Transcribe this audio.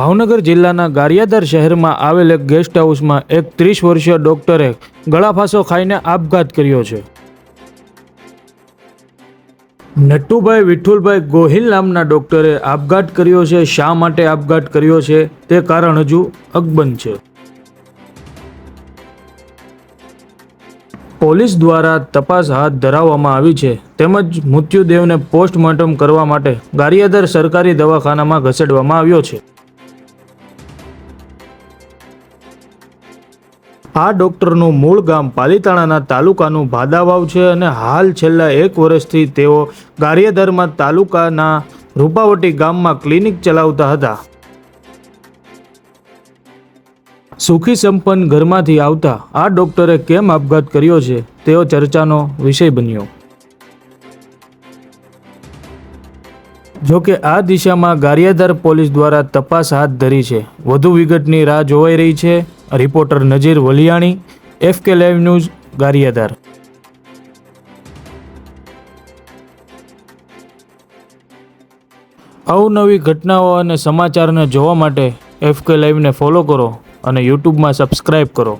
ભાવનગર જિલ્લાના ગારિયાદર શહેરમાં આવેલ એક ગેસ્ટ હાઉસમાં એક ત્રીસ વર્ષીય ડોક્ટરે ગળાફાંસો ખાઈને આપઘાત કર્યો છે. નટુભાઈ વિઠ્ઠુલભાઈ ગોહિલ નામના ડોક્ટરે આપઘાત કર્યો છે. શા માટે આપઘાત કર્યો છે? તે કારણ હજુ અકબંધ છે. પોલીસ દ્વારા તપાસ હાથ ધરાવવામાં આવી છે. તેમજ મૃત્યુદેવને પોસ્ટમોર્ટમ કરવા માટે ગારિયાદર સરકારી દવાખાનામાં ખસેડવામાં આવ્યો છે. આ ડૉક્ટરનું મૂળ ગામ પાલીતાણાના તાલુકાનું ભાદાવાવ છે અને હાલ છેલ્લા એક વર્ષથી તેઓ ગારિયાધરમાં તાલુકાના રૂપાવટી ગામમાં ક્લિનિક ચલાવતા હતા. સુખી સંપન્ન ઘરમાંથી આવતા આ ડોક્ટરે કેમ આપઘાત કર્યો છે? તેઓ ચર્ચાનો વિષય બન્યો. જો કે આ દિશામાં ગારિયાધાર પોલીસ દ્વારા તપાસ હાથ ધરી છે. વધુ વિગતની રાહ જોવાઈ રહી છે. Reporter Najir Valiyani, F K live news Gariyadhar. અવનવી ઘટનાઓ અને સમાચારને જોવા માટે એફ કે લાઈવને ફોલો કરો અને યુટ્યુબમાં સબસ્ક્રાઈબ કરો.